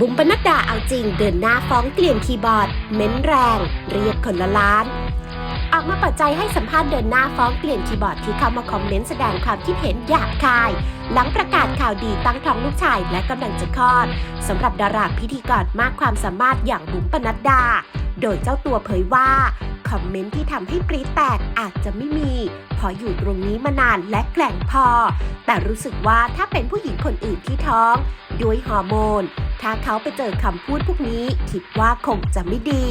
บุ๋มปนัดดาเอาจริงเดินหน้าฟ้องเกลียนคีย์บอร์ด เม้นแรง เรียกคนละล้าน ออกมาเปิดใจให้สัมภาษณ์เดินหน้าฟ้องเกลียนคีย์บอร์ดที่เข้ามาคอมเมนต์แสดงความคิดเห็นหยาบคาย หลังประกาศข่าวดีตั้งท้องลูกชายและกำลังจะคลอดสำหรับดาราพิธีกรมากความสามารถอย่างบุ๋มปนัดดา โดยเจ้าตัวเผยว่า คอมเมนต์ที่ทำให้ปรีแตกอาจจะไม่มีเพออยู่ตรงนี้มานานและแกล่งพอ แต่รู้สึกว่าถ้าเป็นผู้หญิงคนอื่นที่ท้อง ด้วยฮอร์โมน ถ้าเขาไปเจอคำพูดพวกนี้ คิดว่าคงจะไม่ดี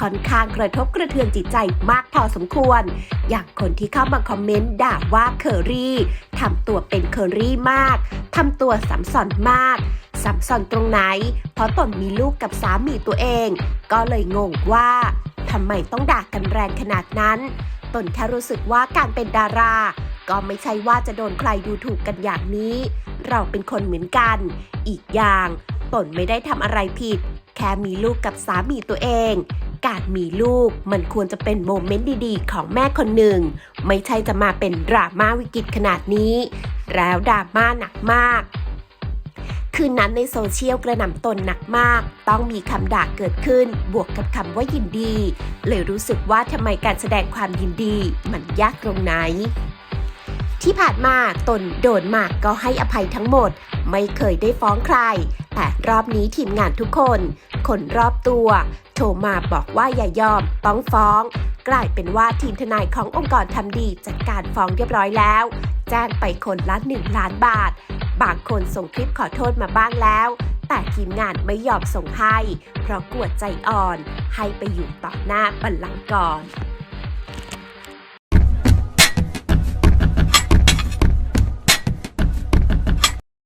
ค่อนข้างกระทบกระเทือนจิตใจมากพอสมควร อย่างคนที่เข้ามาคอมเมนต์ด่าว่าเคอรี่ทำตัวเป็นเคอรี่มากทำตัวสัมสอนมากสัมสอนตรงไหน เพราะตนมีลูกกับสามีตัวเอง ก็เลยงงว่า ทำไมต้องด่ากันแรงขนาดนั้น ตนแค่รู้สึกว่าการเป็นดารา ก็ไม่ใช่ว่าจะโดนใครดูถูกกันอย่างนี้ เราเป็นคนเหมือนกัน อีกอย่างตนไม่ได้ทำอะไรผิด แค่มีลูกกับสามีตัวเอง การมีลูกมันควรจะเป็นโมเมนต์ดีๆ ของแม่คนหนึ่ง ไม่ใช่จะมาเป็นดราม่าวิกฤตขนาดนี้ แล้วดราม่าหนักมาก คืนนั้นในโซเชียลกระหน่ำตนหนักมาก ต้องมีคำด่าเกิดขึ้น บวกกับคำว่ายินดี เลยรู้สึกว่าทำไมการแสดงความยินดี มันยากตรงไหน ที่ผ่านมาตนโดนมากก็ให้อภัยทั้งหมด ไม่เคยได้ฟ้องใคร แต่รอบนี้ทีมงานทุกคน คนรอบตัว โทรมาบอกว่าอย่ายอม ต้องฟ้อง กลายเป็นว่าทีมทนายขององค์กรทำดีจัดการฟ้องเรียบร้อยแล้ว แจ้งไปคนละ1ล้านบาท บางคนส่งคลิปขอโทษมาบ้างแล้ว แต่ทีมงานไม่ยอมส่งให้ เพราะกลัวใจอ่อน ให้ไปอยู่ต่อหน้าบัลลังก์ก่อน